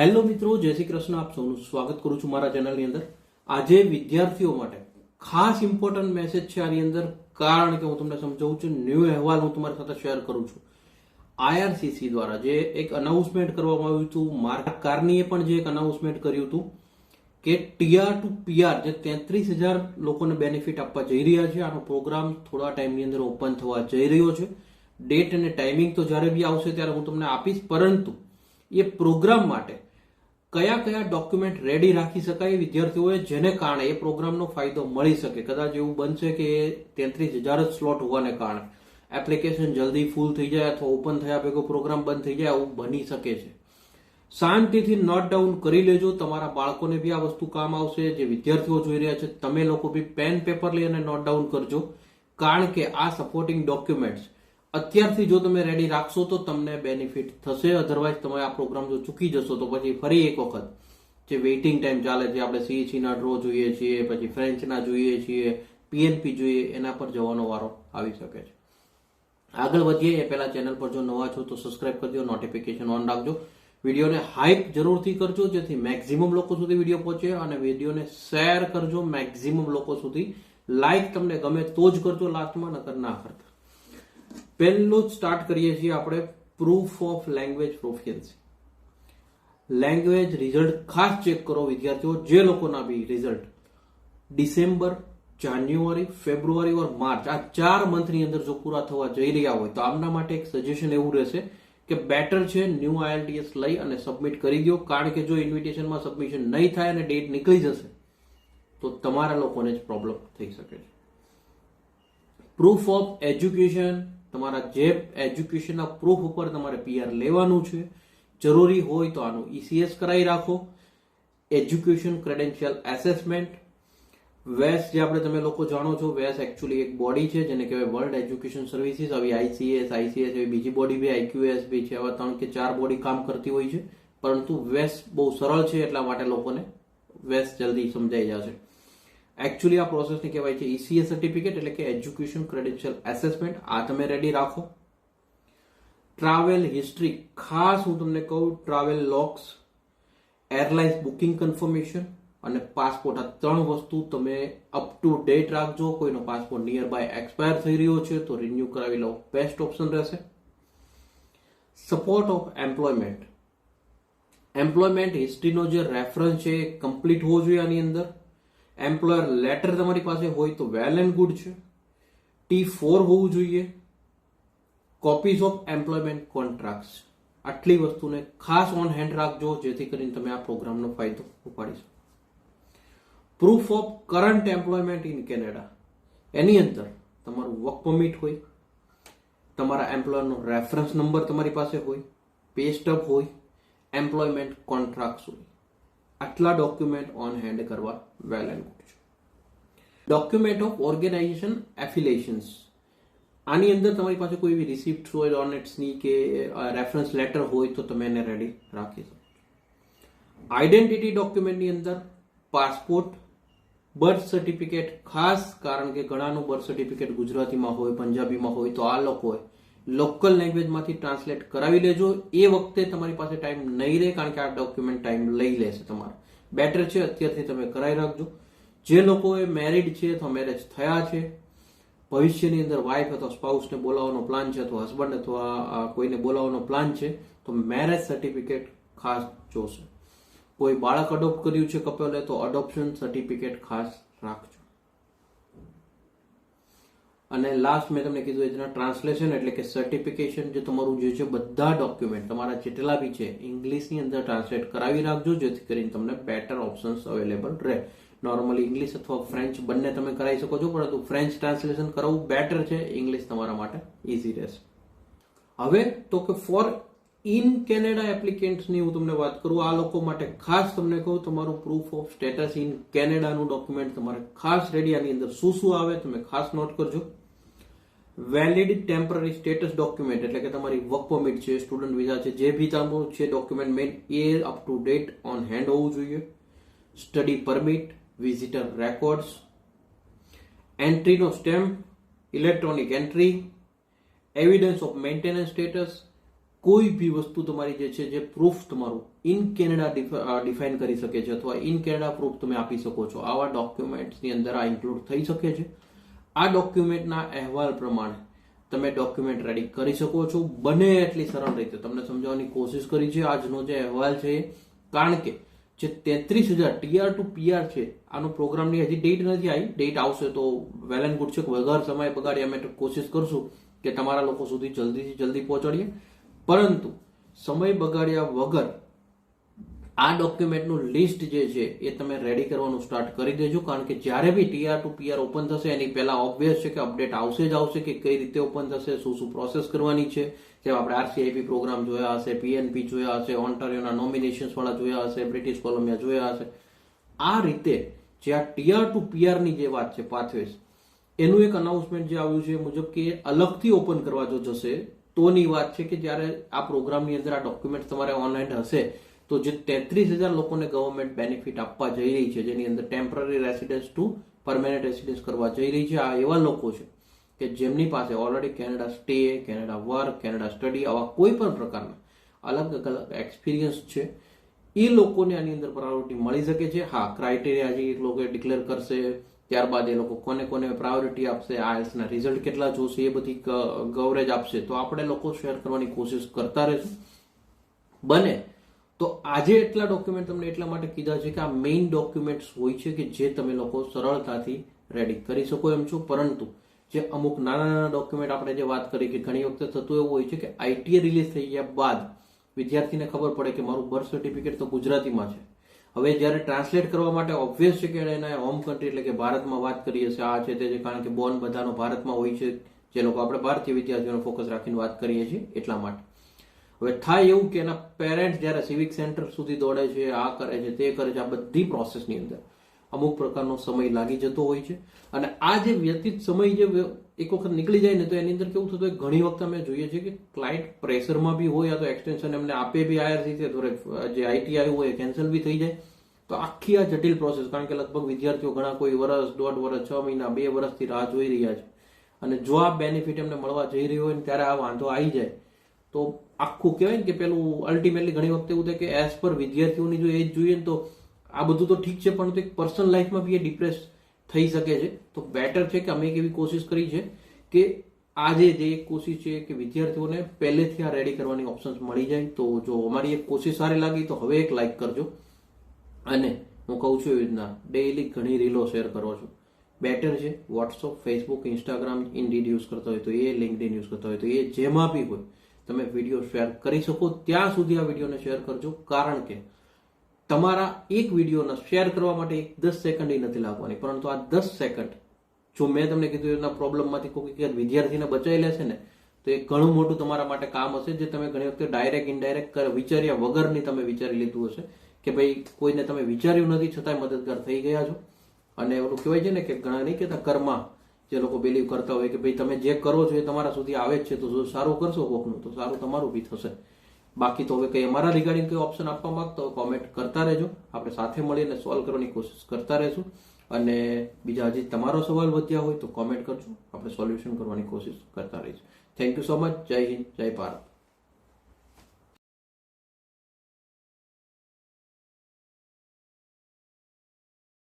Hello મિત્રો, જય શ્રી કૃષ્ણ. આપ સૌનું સ્વાગત કરું છું મારા ચેનલની અંદર. આજે વિદ્યાર્થીઓ માટે ખાસ ઇમ્પોર્ટન્ટ મેસેજ છે આની અંદર, કારણ કે હું તમને સમજાવું છું ન્યૂ અહેવાલ હું તમારી સાથે શેર કરું છું. આઈઆરસીસી દ્વારા જે એક અનાઉન્સમેન્ટ કરવામાં આવ્યું હતું, માર્ક કાર્નીએ પણ જે એક અનાઉન્સમેન્ટ કર્યું હતું, કે ટીઆર ટુ પીઆર જે તેત્રીસ હજાર લોકોને બેનિફિટ આપવા જઈ રહ્યા છે. આનો પ્રોગ્રામ થોડા ટાઈમની અંદર ઓપન થવા જઈ રહ્યો છે. ડેટ અને ટાઈમિંગ તો જ્યારે બી આવશે ત્યારે હું તમને આપીશ, પરંતુ એ પ્રોગ્રામ માટે કયા કયા ડોક્યુમેન્ટ રેડી રાખી શકાય વિદ્યાર્થીઓએ જેને કારણે એ પ્રોગ્રામનો ફાયદો મળી શકે. કદાચ એવું બનશે કે તેત્રીસ હજાર જ સ્લોટ હોવાને કારણે. એપ્લિકેશન જલ્દી ફૂલ થઈ જાય અથવા ઓપન થયા ભેગો પ્રોગ્રામ બંધ થઈ જાય એવું બની શકે છે. શાંતિથી નોટ ડાઉન કરી લેજો. તમારા બાળકોને બી આ વસ્તુ કામ આવશે. જે વિદ્યાર્થીઓ જોઈ રહ્યા છે, તમે લોકો બી પેન પેપર લઈ અને નોટ ડાઉન કરજો. કારણ કે આ સપોર્ટિંગ ડોક્યુમેન્ટ્સ અત્યારથી જો તમે રેડી રાખશો તો તમને બેનિફિટ થશે. અધરવાઇઝ તમે આ પ્રોગ્રામ જો ચૂકી જશો તો પછી ફરી એક વખત જે વેઇટિંગ ટાઈમ ચાલે છે, આપણે સીઈસીના ડ્રો જોઈએ છીએ, પછી ફ્રેન્ચના જોઈએ છીએ પીએનપી જોઈએ, એના પર જવાનો વારો આવી શકે છે. આગળ વધીએ એ પહેલા ચેનલ પર જો નવા છો તો સબસ્ક્રાઇબ કરજો નોટિફિકેશન ઓન રાખજો. વિડીયોને હાઇપ જરૂરથી કરજો, જેથી મેક્ઝિમમ લોકો સુધી વીડિયો પહોંચે અને વિડીયોને શેર કરજો મેક્ઝિમમ લોકો સુધી. લાઇક તમને ગમે તો જ કરજો લાસ્ટમાં નકર ના કરતા. પહેલું જ સ્ટાર્ટ કરીએ છીએ આપણે proof of language proficiency language result ખાસ ચેક કરો વિદ્યાર્થીઓ, જે લોકોના બી result December January February or March આ ચાર મંથની અંદર જો પૂરા થવા જઈ રહ્યા હોય, તો આમના માટે એક સજેશન એવું રહેશે કે બેટર છે ન્યૂ આઈએલટીએસ લઈ અને સબમિટ કરી દો, કારણ કે જો ઇન્વિટેશનમાં સબમિશન નહીં થાય અને ડેટ નીકળી જશે, તો તમારા લોકોને જ પ્રોબ્લેમ થઈ શકે છે. પ્રૂફ ઓફ એજ્યુકેશન તમારા જે એજ્યુકેશનના પ્રૂફ ઉપર તમારે પીઆર લેવાનું છે. જરૂરી હોય તો આનું ઈસીએસ કરાવી રાખો. એજ્યુકેશન ક્રેડેન્શિયલ એસેસમેન્ટ વેસ જે આપણે તમે લોકો જાણો છો વેસ એકચ્યુઅલી એક બોડી છે જેને કહેવાય વર્લ્ડ એજ્યુકેશન સર્વિસીસ આવી આઈસીએસ આઈસીએસ એવી બીજી બોડી બી આઈક્યુએસ બી છે. આવા ત્રણ કે ચાર બોડી કામ કરતી હોય છે. પરંતુ વેસ બહુ સરળ છે એટલા માટે લોકોને વેસ જલ્દી સમજાઈ જશે. એકચ્યુઅલી આ પ્રોસેસને કહેવાય છે ઈસીએ સર્ટિફિકેટ એટલે કે એજ્યુકેશન ક્રેડેન્શિયલ એસેસમેન્ટ આ તમે રેડી રાખો. ટ્રાવેલ હિસ્ટ્રી ખાસ હું તમને કહું travel logs airlines booking confirmation અને પાસપોર્ટ આ ત્રણ વસ્તુ તમે અપ ટુ ડેટ રાખજો. કોઈનો પાસપોર્ટ નિયર બાય એક્સપાયર થઈ રહ્યો છે, તો રિન્યુ કરાવી લો. બેસ્ટ ઓપ્શન રહેશે. સપોર્ટ ઓફ એમ્પ્લોયમેન્ટ એમ્પ્લોયમેન્ટ હિસ્ટ્રીનો જે રેફરન્સ છે, એ કમ્પ્લીટ હોવો જોઈએ આની અંદર. એમ્પ્લોયર લેટર તમારી પાસે હોય તો વેલ એન્ડ ગુડ છે. ટી ફોર હોવું જોઈએ. કોપીઝ ઓફ એમ્પ્લોયમેન્ટ કોન્ટ્રાક્ટ આટલી વસ્તુને ખાસ ઓન હેન્ડ રાખજો, જેથી કરીને તમે આ પ્રોગ્રામનો ફાયદો ઉપાડી શકો. Proof of current employment in Canada એની અંદર તમારું વર્ક પરમિટ હોય, તમારા એમ્પ્લોયરનો રેફરન્સ નંબર તમારી પાસે હોય પે સ્ટબ હોય એમ્પ્લોયમેન્ટ કોન્ટ્રાક્ટ હોય. આટલા ડોક્યુમેન્ટ ઓન હેન્ડ કરવા વેલ એન્ડ ગુડ છે. ડોક્યુમેન્ટ ઓફ ઓર્ગેનાઇઝેશન એફિલેશન્સ આની અંદર તમારી પાસે કોઈ એવી રિસિપ્ટ હોય ઓનેટ્સની કે રેફરન્સ લેટર હોય તો તમે એને રેડી રાખી શકો આઈડેન્ટિટી ડોક્યુમેન્ટની અંદર પાસપોર્ટ બર્થ સર્ટિફિકેટ ખાસ કારણ કે ઘણાનું બર્થ સર્ટિફિકેટ ગુજરાતીમાં હોય, પંજાબીમાં હોય તો આ લોકોએ લોકલ લેંગ્વેજમાંથી ટ્રાન્સલેટ કરાવી લેજો. એ વખતે તમારી પાસે ટાઈમ નહીં રહે, કારણ કે આ ડોક્યુમેન્ટ ટાઈમ લઈ લેશે તમારે. બેટર છે, અત્યારથી તમે કરાવી રાખજો. જે લોકોએ મેરિડ છે, અથવા મેરેજ થયા છે, ભવિષ્યની અંદર વાઇફ અથવા સ્પાઉસને બોલાવવાનો પ્લાન છે, અથવા હસબન્ડ અથવા કોઈને બોલાવવાનો પ્લાન છે, તો મેરેજ સર્ટિફિકેટ ખાસ જોશે. કોઈ બાળક અડોપ્ટ કર્યું છે કપલે, તો અડોપ્શન સર્ટિફિકેટ ખાસ રાખજો. અને લાસ્ટ મેં તમને કીધું એના ટ્રાન્સલેશન એટલે કે સર્ટિફિકેશન જે તમારું જે છે બધા ડોક્યુમેન્ટ તમારા જેટલા બી છે ઇંગ્લિશની અંદર ટ્રાન્સલેટ કરાવી રાખજો, જેથી કરીને તમને બેટર ઓપ્શન્સ અવેલેબલ રહે. નોર્મલી ઇંગ્લિશ અથવા ફ્રેન્ચ બંને તમે કરાવી શકો છો, પરંતુ ફ્રેન્ચ ટ્રાન્સલેશન કરવું બેટર છે ઇંગ્લિશ તમારા માટે ઇઝી રહેશે. હવે તો કે ફોર ઇન કેનેડા એપ્લિકેન્ટ્સની હું તમને વાત કરું, આ લોકો માટે ખાસ તમને કહું, તમારું પ્રૂફ ઓફ સ્ટેટસ ઇન કેનેડાનું ડોક્યુમેન્ટ તમારે ખાસ રેડી આની અંદર શું શું આવે તમે ખાસ નોટ કરજો. વેલિડ ટેમ્પરરી સ્ટેટસ ડોક્યુમેન્ટ એટલે કે તમારી વર્ક પરમિટ છે સ્ટુડન્ટ વિઝા છે, જે બી તમારું છે document main A up to date on hand હોવું જોઈએ. Study permit visitor records એન્ટ્રીનો stamp electronic entry evidence of maintenance status કોઈ બી વસ્તુ તમારી જે છે, જે પ્રૂફ તમારું ઇન કેનેડા ડિફાઇન કરી શકે છે અથવા ઇન કેનેડા પ્રૂફ તમે આપી શકો છો. આવા ડોક્યુમેન્ટ્સની અંદર આ ઇન્ક્લુડ થઈ શકે છે. આ ડોક્યુમેન્ટના અહેવાલ પ્રમાણે તમે ડોક્યુમેન્ટ રેડી કરી શકો છો. બને એટલી સરળ રીતે. તમને સમજાવવાની કોશિશ કરી છે. આજનો જે અહેવાલ છે, કારણ કે જે તેત્રીસ હજાર ટીઆર ટુ પીઆર છે, આનો પ્રોગ્રામની હજી ડેટ નથી આવી. ડેટ આવશે તો વેલ એન્ડ ગુડ છે. વગર સમય બગાડી અમે કોશિશ કરશું કે તમારા લોકો સુધી જલ્દીથી જલ્દી પહોંચાડીએ. પરંતુ સમય બગાડ્યા વગર આ ડોક્યુમેન્ટનું લિસ્ટ જે છે, એ તમે રેડી કરવાનું સ્ટાર્ટ કરી દેજો, કારણ કે જ્યારે બી ટીઆર ટુ પીઆર ઓપન થશે, એની પહેલા ઓબ્વિયસ છે કે અપડેટ આવશે જ આવશે કે કઈ રીતે ઓપન થશે, શું શું પ્રોસેસ કરવાની છે. જેમ આપણે આરસીઆઈપી પ્રોગ્રામ જોયા હશે પીએનપી જોયા હશે ઓન્ટારિયોના નોમિનેશન્સ વાળા જોયા હશે બ્રિટિશ કોલંબિયા જોયા હશે. આ રીતે જે આ ટીઆર ટુ પીઆરની જે વાત છે પાથવેઝ એનું એક અનાઉન્સમેન્ટ જે આવ્યું છે મુજબ કે અલગથી ઓપન કરવા જો જશે, તોની વાત છે કે જ્યારે આ પ્રોગ્રામની અંદર આ ડોક્યુમેન્ટ તમારે ઓનલાઈન હશે તો જે તેત્રીસ હજાર લોકોને ગવર્મેન્ટ બેનિફિટ આપવા જઈ રહી છે, જેની અંદર temporary residence to permanent residence કરવા જઈ રહી છે, આ એવા લોકો છે કે જેમની પાસે already Canada stay Canada work Canada study આવા કોઈ પણ પ્રકારના અલગ અલગ એક્સપિરિયન્સ છે, એ લોકોને આની અંદર પ્રાયોરિટી મળી શકે છે. હા ક્રાઇટેરિયા જે એ લોકો ડિક્લેર કરશે, ત્યારબાદ એ લોકો કોને કોને પ્રાયોરિટી આપશે આઈએલ્સના રિઝલ્ટ કેટલા જોશે, એ બધી કવરેજ આપશે, તો આપણે લોકો શેર કરવાની કોશિશ કરતા રહીશું. બને તો આજે એટલા ડોક્યુમેન્ટ તમને એટલા માટે કીધા છે કે આ મેઇન ડોક્યુમેન્ટ્સ હોય છે કે જે તમે લોકો સરળતાથી રેડી કરી શકો એમ છો. પરંતુ જે અમુક નાના નાના ડોક્યુમેન્ટ આપણે જે વાત કરી કે ઘણી વખતે થતું એવું હોય છે કે આઈટીએ રિલીઝ થઈ ગયા બાદ વિદ્યાર્થીને ખબર પડે કે મારું બર્થ સર્ટિફિકેટ તો ગુજરાતીમાં છે. હવે જ્યારે ટ્રાન્સલેટ કરવા માટે ઓબ્વિયસ છે કે એના હોમ કન્ટ્રી એટલે કે ભારતમાં વાત કરીએ છીએ, આ છે તે છે, કારણ કે બોર્ન બધાનો ભારતમાં હોય છે. જે લોકો આપણે ભારતીય વિદ્યાર્થીઓનો ફોકસ રાખીને વાત કરીએ છીએ એટલા માટે. હવે થાય એવું કે એના પેરેન્ટ્સ જ્યારે સિવિક સેન્ટર સુધી દોડે છે, આ કરે છે, તે કરે છે, આ બધી પ્રોસેસની અંદર અમુક પ્રકારનો સમય લાગી જતો હોય છે. અને આ જે વ્યતીત સમય જે એક વખત નીકળી જાય ને તો એની અંદર કેવું થતું હોય, ઘણી વખત અમે જોઈએ છીએ કે ક્લાયન્ટ પ્રેશરમાં બી હોય તો એક્સટેન્શન એમને આપે બી આઈઆરસી જે આઈટીઆઈ હોય કેન્સલ બી થઈ જાય. તો આખી આ જટિલ પ્રોસેસ કારણ કે લગભગ વિદ્યાર્થીઓ ઘણા કોઈ વર્ષ, દોઢ વર્ષ, છ મહિના, બે વર્ષથી રાહ જોઈ રહ્યા છે. અને જો આ બેનિફિટ એમને મળવા જઈ રહ્યો હોય ત્યારે આ વાંધો આવી જાય. તો આખું કહેવાય ને કે પેલું અલ્ટિમેટલી ઘણી વખતે એવું થાય કે એઝ પર વિદ્યાર્થીઓની જો એજ જોઈએ ને તો આ બધું તો ઠીક છે, પણ એક પર્સનલ લાઈફમાં બી એ ડિપ્રેસ થઈ શકે છે. તો બેટર છે કે અમે એક એવી કોશિશ કરી છે કે આજે જે એક કોશિશ છે કે વિદ્યાર્થીઓને પહેલેથી આ રેડી કરવાની ઓપ્શન્સ મળી જાય. તો જો અમારી એક કોશિશ સારી લાગી તો હવે એક લાઈક કરજો. અને હું કહું છું એવી રીતના ડેઇલી ઘણી રીલો શેર કરો છો. બેટર છે WhatsApp Facebook Instagram Indeed use કરતા હોય તો એ લિંકડ યુઝ કરતા હોય તો એ, જેમાં બી હોય તમે વીડિયો શેર કરી શકો, ત્યાં સુધી આ વિડીયોને શેર કરજો. કારણ કે તમારા એક વિડીયોના શેર કરવા માટે એક દસ સેકન્ડ નથી લાગવાની. પરંતુ આ દસ સેકન્ડ જો મેં તમને કીધું એના પ્રોબ્લેમમાંથી કોઈ વિદ્યાર્થીને બચાવી લેશે ને, તો એ ઘણું મોટું તમારા માટે કામ હશે. જે તમે ઘણી વખતે ડાયરેક્ટ ઇનડાયરેક્ટ વિચાર્યા વગરની તમે વિચારી લીધું હશે કે ભાઈ, કોઈને તમે વિચાર્યું નથી, છતાંય મદદગાર થઈ ગયા છો. અને એવું કહેવાય છે ને કે ઘણા નહીં કહેતા, કર્મા જે લોકો બિલીવ કરતા હોય કે ભાઈ તમે જે કરો છો એ તમારા સુધી આવે જ છે, તો જો સારું કરશો કોકનું, તો સારું તમારું બી થશે. બાકી તો હવે કંઈ અમારા રિગાર્ડિંગ કંઈ ઓપ્શન આપવા માંગતો હોય કોમેન્ટ કરતા રહેજો. આપણે સાથે મળીને સોલ્વ કરવાની કોશિશ કરતા રહેશું. અને બીજા હજી તમારો સવાલ વધ્યા હોય તો કોમેન્ટ કરજો. આપણે સોલ્યુશન કરવાની કોશિશ કરતા રહીશું. થેન્ક યુ સો મચ જય હિન્દ, જય ભારત.